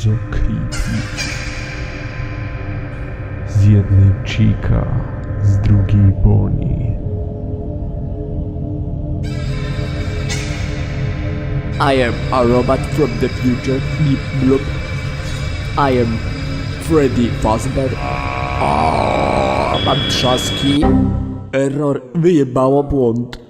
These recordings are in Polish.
bardzo creepy. Z jednej Chica, z drugiej Bonnie. I am a robot from the future. Blip blop. I am Freddy Fazbear. O, mam trzaski. Error, wyjebało błąd.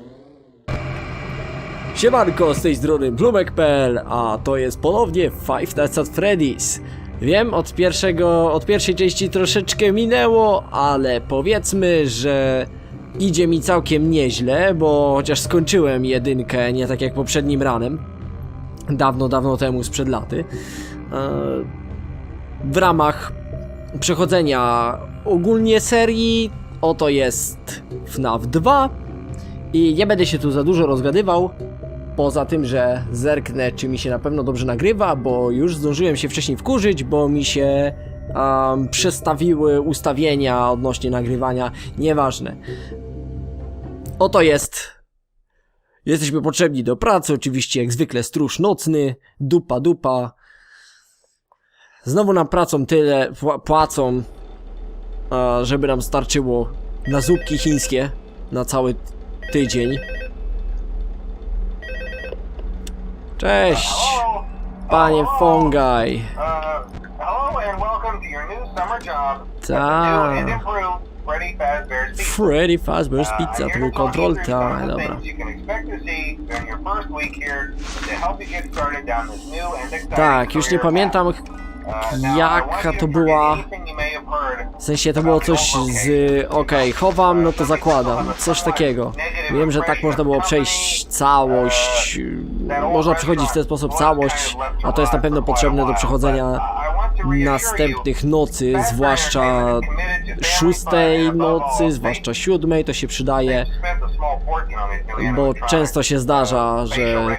Siemanko, z tej strony Blumek.pl, a to jest ponownie Five Nights at Freddy's. Wiem, od pierwszego, od pierwszej części troszeczkę minęło, ale powiedzmy, że idzie mi całkiem nieźle, bo chociaż skończyłem jedynkę nie tak jak poprzednim ranem, dawno, dawno temu, sprzed laty, e, w ramach przechodzenia ogólnie serii, oto jest FNAF 2 i nie będę się tu za dużo rozgadywał, Poza tym, że zerknę, czy mi się na pewno dobrze nagrywa, bo już zdążyłem się wcześniej wkurzyć, bo mi się um, przestawiły ustawienia odnośnie nagrywania. Nieważne. Oto jest. Jesteśmy potrzebni do pracy, oczywiście jak zwykle stróż nocny, dupa dupa. Znowu nam pracą tyle pła- płacą, żeby nam starczyło na zupki chińskie na cały tydzień. Cześć, Hello. panie Hello. Fongaj. Uh, hello and welcome to your new summer job. at the Ta. new and improved Freddy Fazbear's Pizza. Uh, Pizza, to był the dobra. Tak, już nie pamiętam. Uh, jaka to była- w sensie to było coś z... okej, chowam, no to zakładam, coś takiego. Wiem, że tak można było przejść całość, można przechodzić w ten sposób całość, a to jest na pewno potrzebne do przechodzenia następnych nocy, zwłaszcza szóstej nocy, zwłaszcza siódmej, to się przydaje, bo często się zdarza, że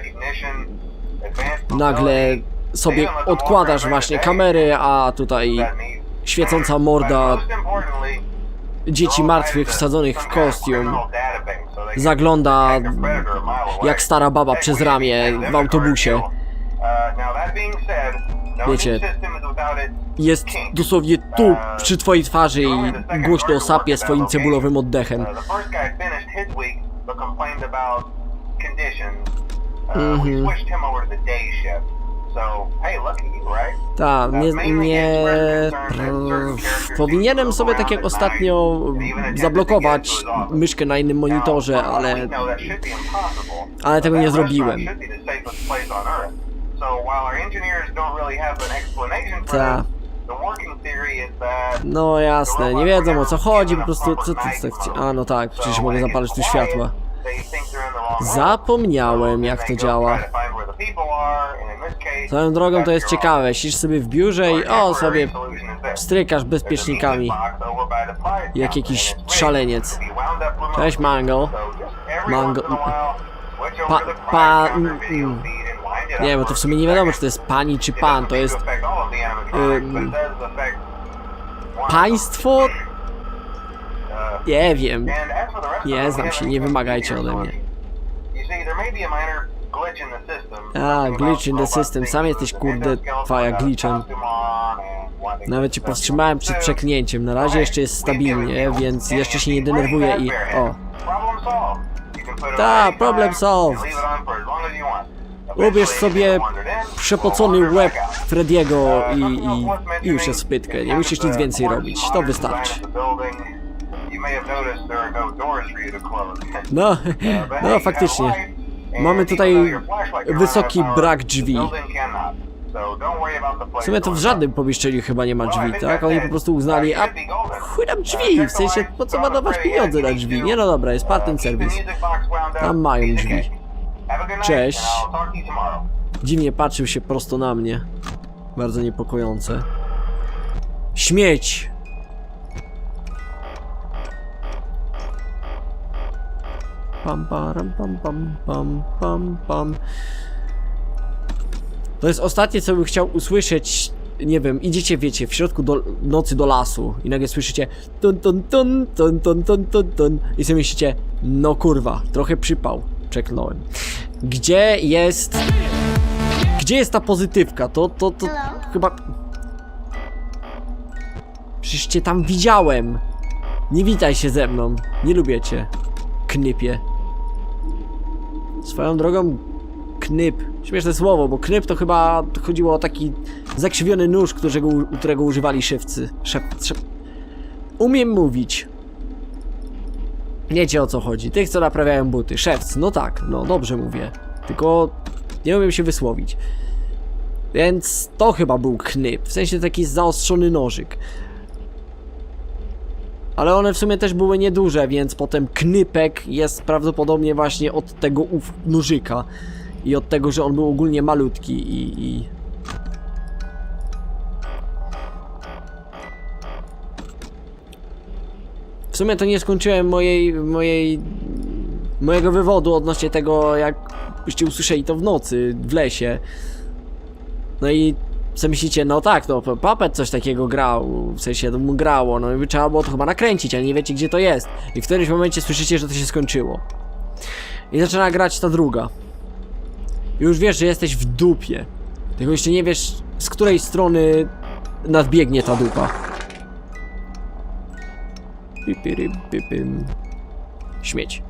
nagle sobie odkładasz właśnie kamery, a tutaj świecąca morda dzieci martwych wsadzonych w kostium zagląda jak stara baba przez ramię w autobusie. Wiecie, Jest dosłownie tu, przy twojej twarzy i głośno sapie swoim cebulowym oddechem. Mhm. Tak, nie, nie... Powinienem sobie tak jak ostatnio zablokować myszkę na innym monitorze, ale... Ale tego nie zrobiłem. Ta. No jasne, nie wiedzą o co chodzi, po prostu co ty tak A no tak, przecież mogę zapalić tu światła. Zapomniałem jak to działa. Swoją drogą to jest ciekawe, siedzisz sobie w biurze i o sobie strykasz bezpiecznikami. Jak jakiś szaleniec. Cześć Mango. Mango- Pa, pa, mm. Nie, bo to w sumie nie wiadomo czy to jest pani czy pan, to jest państwo? Nie wiem. Nie znam się, nie wymagajcie ode mnie. A, glitch in the system. Sam jesteś kurde twoja glitchem. Nawet cię powstrzymałem przed przeklnięciem. Na razie jeszcze jest stabilnie, więc jeszcze się nie denerwuję i... O, Ta, problem solved. ubierz sobie przepocony łeb Frediego i, i, i już jest w pytkę. Nie musisz nic więcej robić. To wystarczy. No, no faktycznie. Mamy tutaj wysoki brak drzwi. W sumie to w żadnym pomieszczeniu chyba nie ma drzwi, tak? Oni po prostu uznali, a chuj nam drzwi, w sensie po co marnować pieniądze na drzwi? Nie no dobra, jest part and service. Tam mają drzwi. Cześć. Dziwnie patrzył się prosto na mnie. Bardzo niepokojące. Śmieć! Pam, param, pam, pam, pam, pam, pam. To jest ostatnie, co bym chciał usłyszeć. Nie wiem, idziecie, wiecie, w środku do, nocy do lasu i nagle słyszycie ton, ton, ton, ton, ton, ton, ton, ton i sobie myślicie, no kurwa, trochę przypał. Czeknąłem. Gdzie jest... Gdzie jest ta pozytywka? To, to, to... chyba... Przecież cię tam widziałem. Nie witaj się ze mną. Nie lubię cię. Knypie. Swoją drogą, knyp. Śmieszne słowo, bo knyp to chyba chodziło o taki zakrzywiony nóż, którego, którego używali szewcy. Szep, szep. Umiem mówić. Wiecie o co chodzi. Tych, co naprawiają buty. Szewc, no tak, no dobrze mówię. Tylko nie umiem się wysłowić. Więc to chyba był knyp. W sensie taki zaostrzony nożyk. Ale one w sumie też były nieduże, więc potem knypek jest prawdopodobnie właśnie od tego ów nożyka. I od tego, że on był ogólnie malutki i... i... W sumie to nie skończyłem mojej, mojej, mojego wywodu odnośnie tego, jak byście usłyszeli to w nocy, w lesie. No i co myślicie, no tak, no Puppet coś takiego grał, w sensie to mu grało, no i trzeba było to chyba nakręcić, ale nie wiecie gdzie to jest. I w którymś momencie słyszycie, że to się skończyło. I zaczyna grać ta druga. I już wiesz, że jesteś w dupie. Tylko jeszcze nie wiesz, z której strony nadbiegnie ta dupa. Śmieć.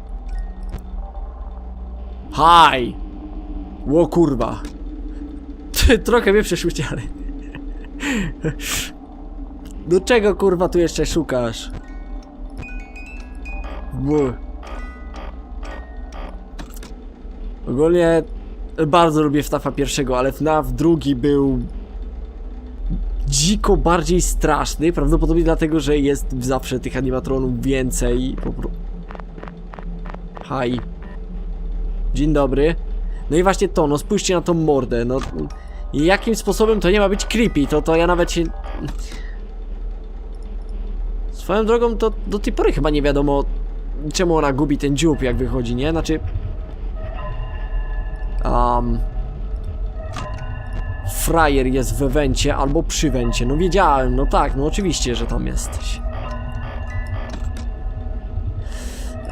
Haj! Ło kurwa. Trochę mnie przeszły ciary. Do czego kurwa tu jeszcze szukasz? Buh. Ogólnie bardzo lubię FNAFa pierwszego, ale FNAF drugi był dziko bardziej straszny, prawdopodobnie dlatego, że jest zawsze tych animatronów więcej. Haj. Dzień dobry. No i właśnie to, no spójrzcie na tą mordę, no... Jakim sposobem to nie ma być creepy, to, to ja nawet się... Swoją drogą to do tej pory chyba nie wiadomo czemu ona gubi ten dziób jak wychodzi, nie? Znaczy... Um, frajer jest w wencie albo przy wencie. No wiedziałem, no tak, no oczywiście, że tam jesteś.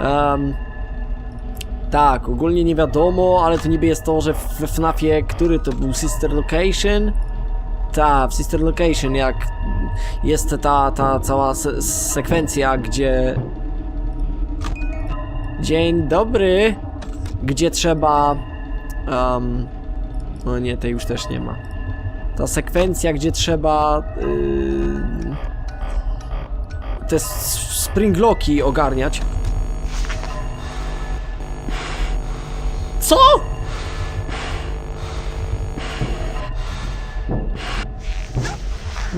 Um, tak, ogólnie nie wiadomo, ale to niby jest to, że we FNAFie, który to był Sister Location? Tak, w Sister Location, jak jest ta, ta cała se sekwencja, gdzie... Dzień dobry! Gdzie trzeba... Um, no nie, tej już też nie ma. Ta sekwencja, gdzie trzeba... Yy, te springlocki ogarniać. Co?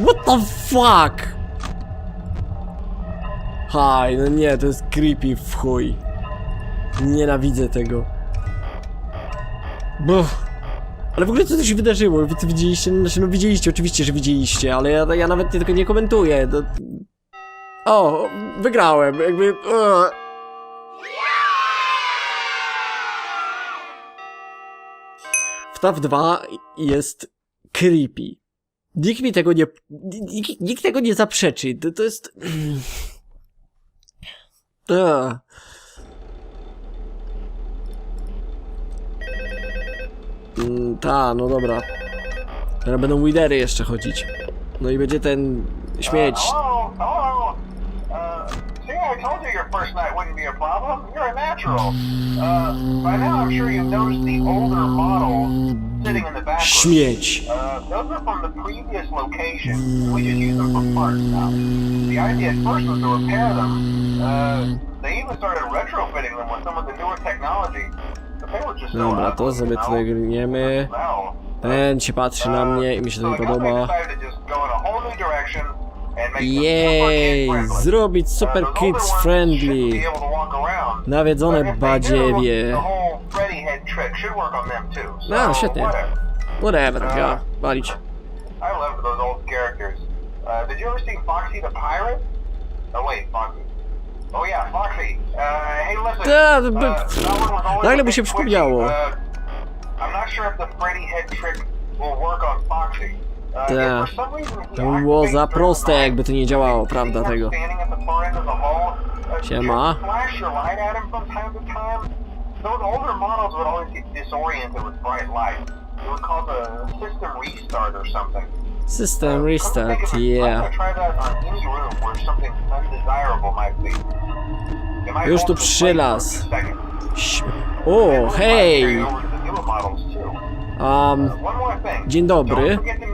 What the fuck? Haj, no nie, to jest creepy w chuj. Nienawidzę tego. Buh. Ale w ogóle co to się wydarzyło? Wy to widzieliście? Znaczy, no widzieliście, oczywiście, że widzieliście, ale ja, ja nawet tego nie komentuję. To... O, wygrałem, jakby... Uh. FNAF 2 jest creepy. Nikt mi tego nie... Nikt, nikt tego nie zaprzeczy. To, to jest... Mm, ta, no dobra. Teraz będą widery jeszcze chodzić. No i będzie ten śmieć. First night wouldn't be a problem. You're a natural. Uh, by now I'm sure you've noticed the older models sitting in the back. Śmieć. Uh, those are from the previous location. We just use them for parts now. The idea at first was to repair them. Uh, they even started retrofitting them with some of the newer technology. But they were just so Dobra, to sobie tutaj grniemy. Ten się patrzy na mnie i mi się to nie podoba. Jej, zrobić super kids friendly. Nawiedzone badziewie. No, świetnie. Whatever, ja, walić. I love those old characters. Uh, did you ever see Foxy the Pirate? Oh wait, Foxy. Oh yeah, Foxy. Uh, hey listen. Ta, uh, by- nagle by się przypomniało. Uh, I'm not sure if the Freddy head trick will work on Foxy. Ta. To by było za proste, jakby to nie działało, prawda tego. Siema. System restart, yeah. Już tu przylas. O, hej! Um, dzień dobry.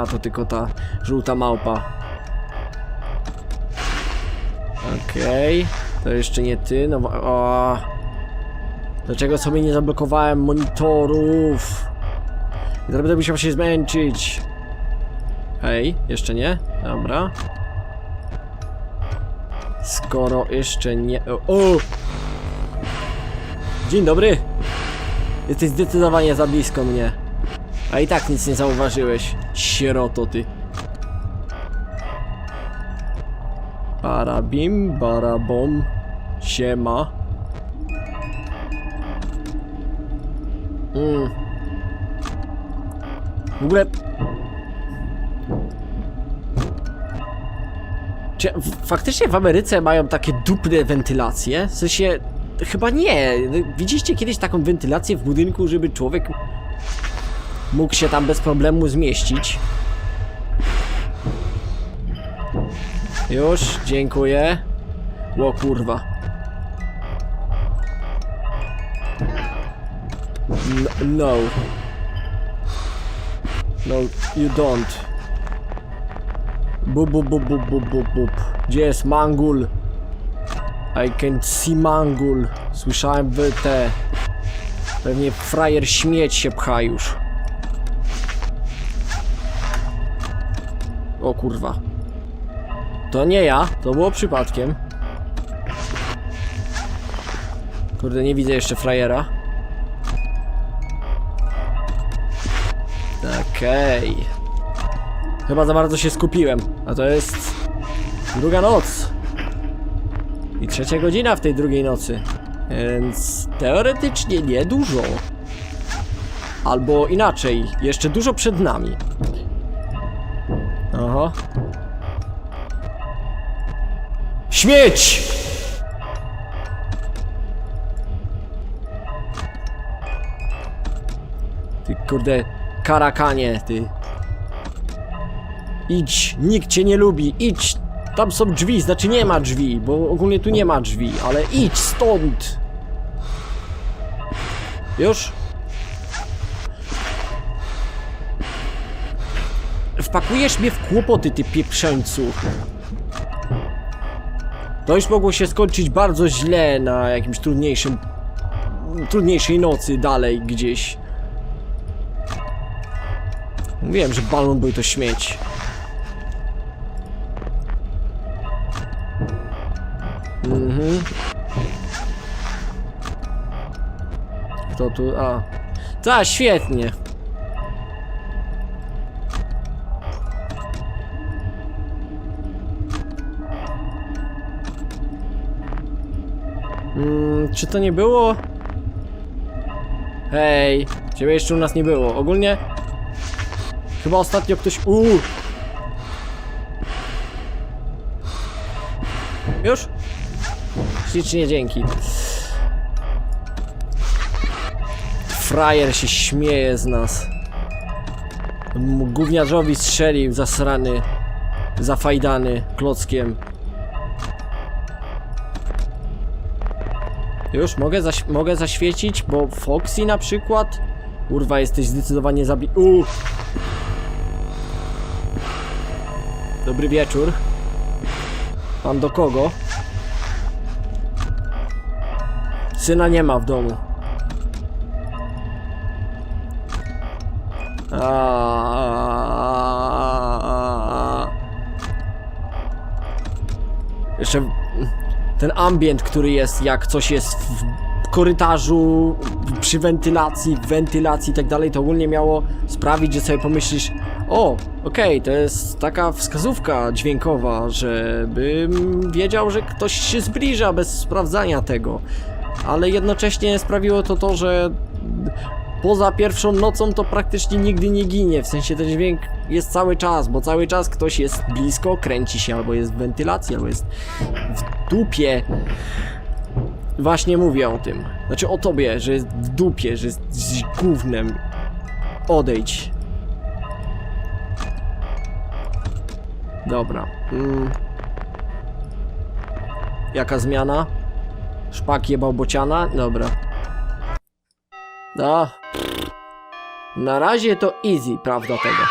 a to tylko ta żółta małpa. Okej, to jeszcze nie ty, no o. Dlaczego sobie nie zablokowałem monitorów? I teraz będę musiał się zmęczyć. Hej, jeszcze nie? Dobra. Skoro jeszcze nie... O! Dzień dobry! Jesteś zdecydowanie za blisko mnie. A i tak nic nie zauważyłeś. Sieroto ty. Barabim, barabom. Siema. Mm. W ogóle... Czy faktycznie w Ameryce mają takie dupne wentylacje? W sensie... Chyba nie. Widzieliście kiedyś taką wentylację w budynku, żeby człowiek mógł się tam bez problemu zmieścić? Już, dziękuję. Ło kurwa. No. No, you don't. Bub, bub, bub, bub, bub, bub, bub. Gdzie jest Mangul? I can see Mangul. Słyszałem w te... Pewnie frajer śmieć się pcha już. O kurwa. To nie ja, to było przypadkiem. Kurde, nie widzę jeszcze frajera. Okej. Chyba za bardzo się skupiłem, a to jest druga noc. I trzecia godzina w tej drugiej nocy. Więc teoretycznie niedużo. Albo inaczej, jeszcze dużo przed nami. Aha. Śmieć! Ty kurde, karakanie, ty. Idź, nikt cię nie lubi, idź. Tam są drzwi, znaczy nie ma drzwi, bo ogólnie tu nie ma drzwi, ale idź stąd. Już? Wpakujesz mnie w kłopoty, ty pieprzeńcu. To już mogło się skończyć bardzo źle na jakimś trudniejszym... trudniejszej nocy dalej gdzieś. Mówiłem, że balon był to śmieć. Mhm. Kto tu? A. Ta, świetnie. Mm, czy to nie było? Hej, ciebie jeszcze u nas nie było. Ogólnie Chyba ostatnio ktoś... Uuu! Już? Ślicznie dzięki. Frajer się śmieje z nas. Gówniarzowi strzelił, zasrany. Zafajdany klockiem. Już? Mogę, zaś mogę zaświecić? Bo Foxy na przykład? Kurwa, jesteś zdecydowanie zabi... Uuu! Dobry wieczór. Pan do kogo? Syna nie ma w domu. Aaaa. Ten ambient, który jest, jak coś jest w korytarzu, przy wentylacji, w wentylacji i tak dalej, to ogólnie miało sprawić, że sobie pomyślisz, o, Okej, to jest taka wskazówka dźwiękowa, żebym wiedział, że ktoś się zbliża bez sprawdzania tego. Ale jednocześnie sprawiło to to, że poza pierwszą nocą to praktycznie nigdy nie ginie. W sensie ten dźwięk jest cały czas, bo cały czas ktoś jest blisko, kręci się, albo jest w wentylacji, albo jest w dupie. Właśnie mówię o tym. Znaczy o tobie, że jest w dupie, że jest z gównem. Odejdź. Dobra. Mm. Jaka zmiana? Szpak jebał bociana? Dobra. No. Na razie to easy, prawda tego.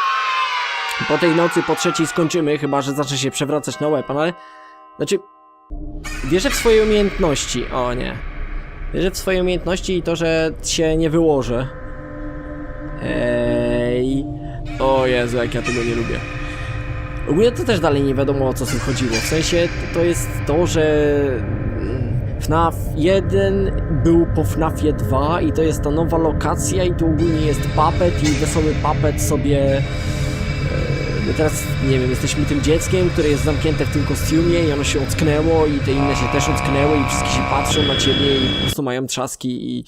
Po tej nocy, po trzeciej skończymy, chyba że zacznie się przewracać na łeb, ale... Znaczy... Wierzę w swoje umiejętności. O nie. Wierzę w swoje umiejętności i to, że się nie wyłożę. Ej. O Jezu, jak ja tego nie lubię. Ogólnie to też dalej nie wiadomo o co tym chodziło. W sensie to jest to, że FNAF 1 był po FNAFie 2 i to jest ta nowa lokacja i tu ogólnie jest Puppet i wesoły Puppet sobie... e, My teraz, nie wiem, jesteśmy tym dzieckiem, które jest zamknięte w tym kostiumie i ono się ocknęło i te inne się też ocknęły i wszystkie się patrzą na ciebie i po prostu mają trzaski i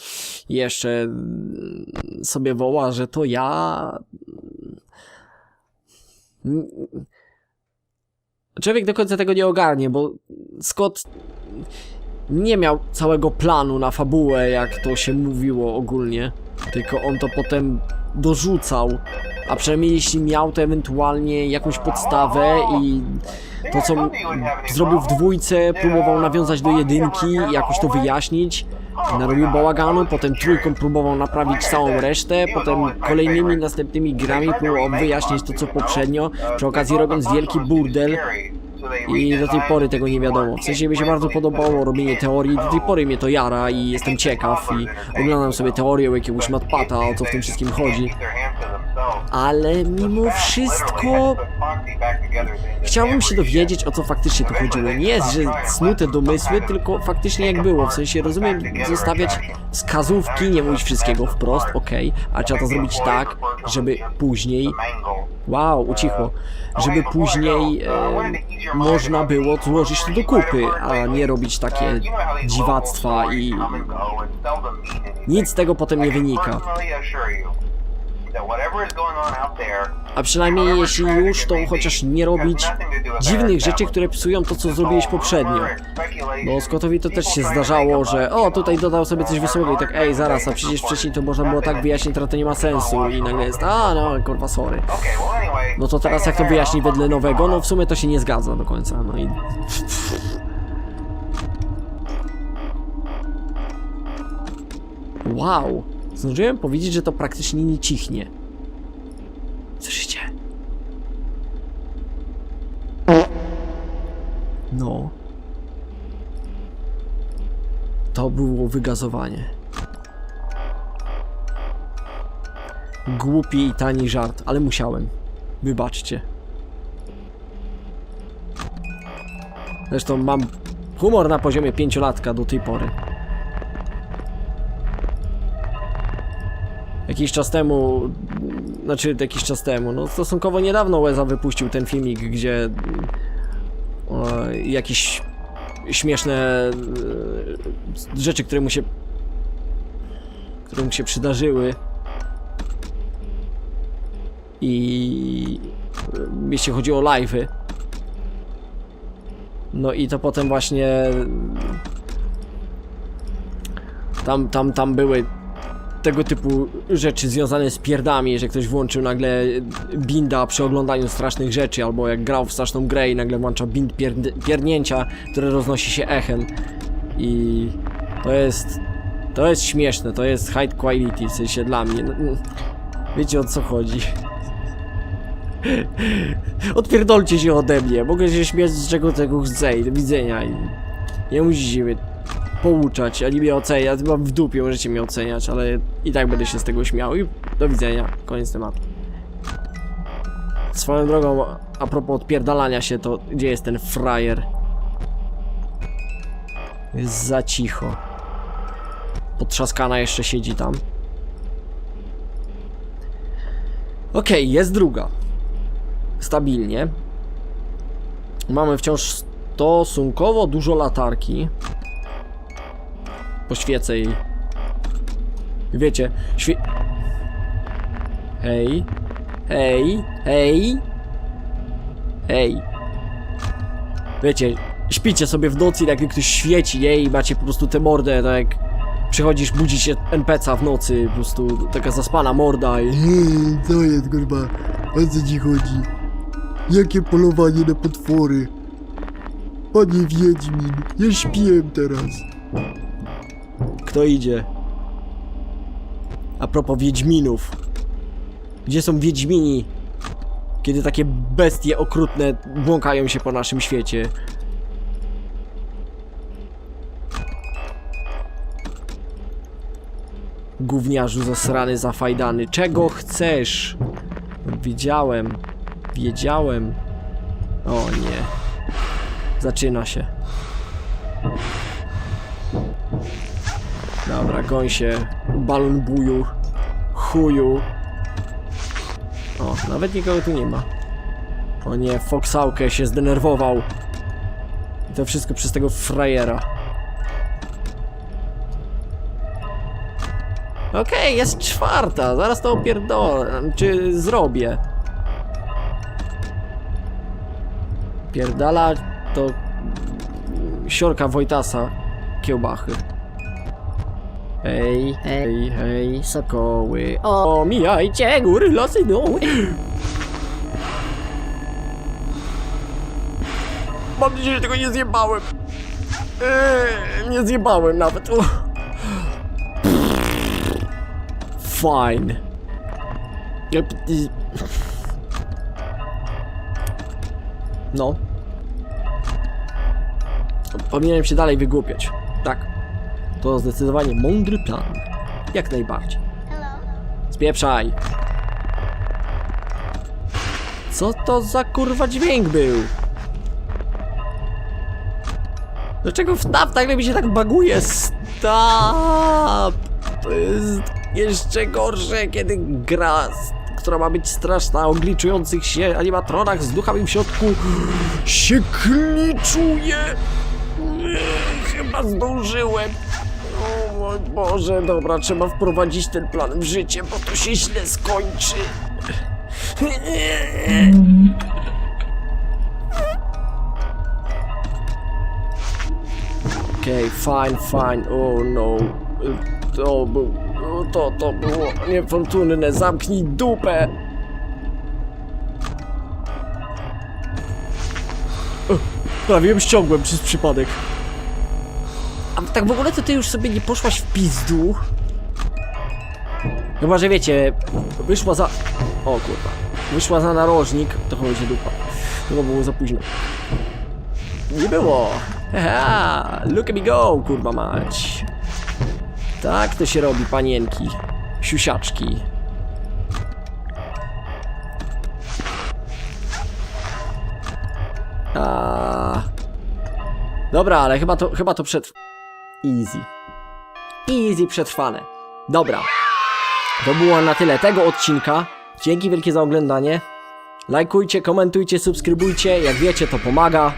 jeszcze mm, sobie woła, że to ja... Mm, Człowiek do końca tego nie ogarnie, bo Scott nie miał całego planu na fabułę, jak to się mówiło ogólnie, tylko on to potem dorzucał, a przynajmniej jeśli miał, to ewentualnie jakąś podstawę i to, co zrobił w dwójce, próbował nawiązać do jedynki, jakoś to wyjaśnić, narobił bałaganu, potem trójką próbował naprawić całą resztę, potem kolejnymi następnymi grami próbował wyjaśnić to, co poprzednio, przy okazji robiąc wielki burdel, i do tej pory tego nie wiadomo. W sensie mi się bardzo podobało robienie teorii, do tej pory mnie to jara i jestem ciekaw i oglądam sobie teorię jakiegoś matpata, o co w tym wszystkim chodzi. Ale mimo wszystko chciałbym się dowiedzieć, o co faktycznie tu chodziło. Nie jest, że snute domysły, tylko faktycznie jak było. W sensie rozumiem zostawiać wskazówki, nie mówić wszystkiego wprost, okej, a trzeba to zrobić tak, żeby później Wow, ucichło. Żeby później e, można było złożyć to do kupy, a nie robić takie dziwactwa i nic z tego potem nie wynika. A przynajmniej jeśli już, to chociaż nie robić dziwnych rzeczy, które psują to, co zrobiłeś poprzednio. Bo Scottowi to też się zdarzało, że o, tutaj dodał sobie coś wesołego i tak, ej, zaraz, a przecież wcześniej to można było tak wyjaśnić, teraz to nie ma sensu. i nagle jest, a no, kurwa, sorry. No to teraz jak to wyjaśni wedle nowego, no w sumie to się nie zgadza do końca, no i... Wow! Zdążyłem powiedzieć, że to praktycznie nie cichnie. Słyszycie? No. To było wygazowanie. Głupi i tani żart, ale musiałem. Wybaczcie. Zresztą mam humor na poziomie pięciolatka do tej pory. Jakiś czas temu, znaczy jakiś czas temu, no stosunkowo niedawno Łeza wypuścił ten filmik, gdzie e, jakieś śmieszne e, rzeczy, które mu się które mu się przydarzyły. I e, jeśli chodzi o live'y. No i to potem właśnie tam, tam, tam były tego typu rzeczy związane z pierdami, że ktoś włączył nagle binda przy oglądaniu strasznych rzeczy, albo jak grał w straszną grę i nagle włącza bind pierd pierdnięcia, które roznosi się echem. I to jest... To jest śmieszne, to jest high quality, w sensie dla mnie. No, no, Wiecie o co chodzi. Odpierdolcie się ode mnie, mogę się śmiać z czego tego chcę i do widzenia i nie musicie mnie pouczać, ani mnie oceniać, mam w dupie, możecie mnie oceniać, ale i tak będę się z tego śmiał i do widzenia, koniec tematu. Swoją drogą, a propos odpierdalania się, to gdzie jest ten frajer? Jest za cicho. Potrzaskana jeszcze siedzi tam. Okej, jest druga. stabilnie. Mamy wciąż stosunkowo dużo latarki. Poświecę jej. Wiecie, świe... Hej. Hej. Hej. Hej. Wiecie, śpicie sobie w nocy, jak ktoś świeci, nie? I macie po prostu tę mordę, tak jak przychodzisz, budzi się NPC w nocy, po prostu taka zaspana morda i... Co jest kurwa? O co ci chodzi? Jakie polowanie na potwory? Panie Wiedźmin, ja śpiłem teraz. Kto idzie? A propos Wiedźminów. Gdzie są Wiedźmini? Kiedy takie bestie okrutne błąkają się po naszym świecie. Gówniarzu zasrany, zafajdany. Czego chcesz? Wiedziałem. Wiedziałem. O nie. Zaczyna się. Dobra, goń się, balon buju, chuju. O, nawet nikogo tu nie ma. O nie, Foxałkę się zdenerwował. I to wszystko przez tego frajera. Okej, jest czwarta, zaraz to opierdolę, czy zrobię. Pierdala to siorka Wojtasa kiełbachy. Hej, hej, hej, sokoły. O, mijajcie góry, lasy, doły. Mam nadzieję, że tego nie zjebałem. Eee, nie zjebałem nawet. Fine. No. Powinienem się dalej wygłupiać. Tak. To zdecydowanie mądry plan. Jak najbardziej. Spieprzaj. Co to za kurwa dźwięk był? Dlaczego wtap nagle mi się tak baguje? Stop! To jest jeszcze gorsze, kiedy gra, która ma być straszna, o gliczujących się animatronach z duchami w środku się kliczuje. Chyba zdążyłem. O Boże, dobra, trzeba wprowadzić ten plan w życie, bo to się źle skończy. Okej, fine, fine, oh no. To był, to, to było niefortunne, zamknij dupę. Prawie ściągłem przez przypadek. A tak w ogóle to ty już sobie nie poszłaś w pizdu? Chyba, że wiecie, wyszła za... O kurwa. Wyszła za narożnik, to chyba się dupa. Chyba było za późno. Nie było. Haha, look at me go, kurwa mać. Tak to się robi, panienki. Siusiaczki. A... Dobra, ale chyba to, chyba to przed... Easy. Easy przetrwane. Dobra. To było na tyle tego odcinka. Dzięki wielkie za oglądanie. Lajkujcie, komentujcie, subskrybujcie. Jak wiecie, to pomaga.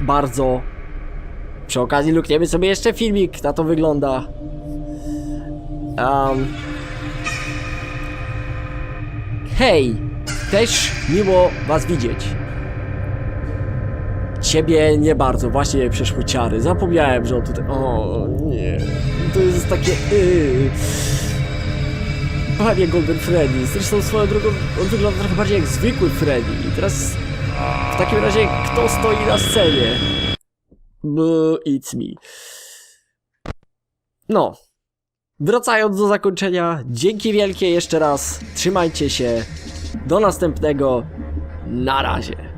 Bardzo. Przy okazji lukniemy sobie jeszcze filmik. Na to wygląda. Um. Hej! Też miło was widzieć. Ciebie nie bardzo, właśnie przeszły ciary. Zapomniałem, że on tutaj. O nie. To jest takie. Yy. Panie Golden Freddy. Zresztą swoją drogą on wygląda trochę bardziej jak zwykły Freddy. I teraz w takim razie kto stoi na scenie? Bo it's me. No. Wracając do zakończenia, dzięki wielkie jeszcze raz. Trzymajcie się. Do następnego. Na razie.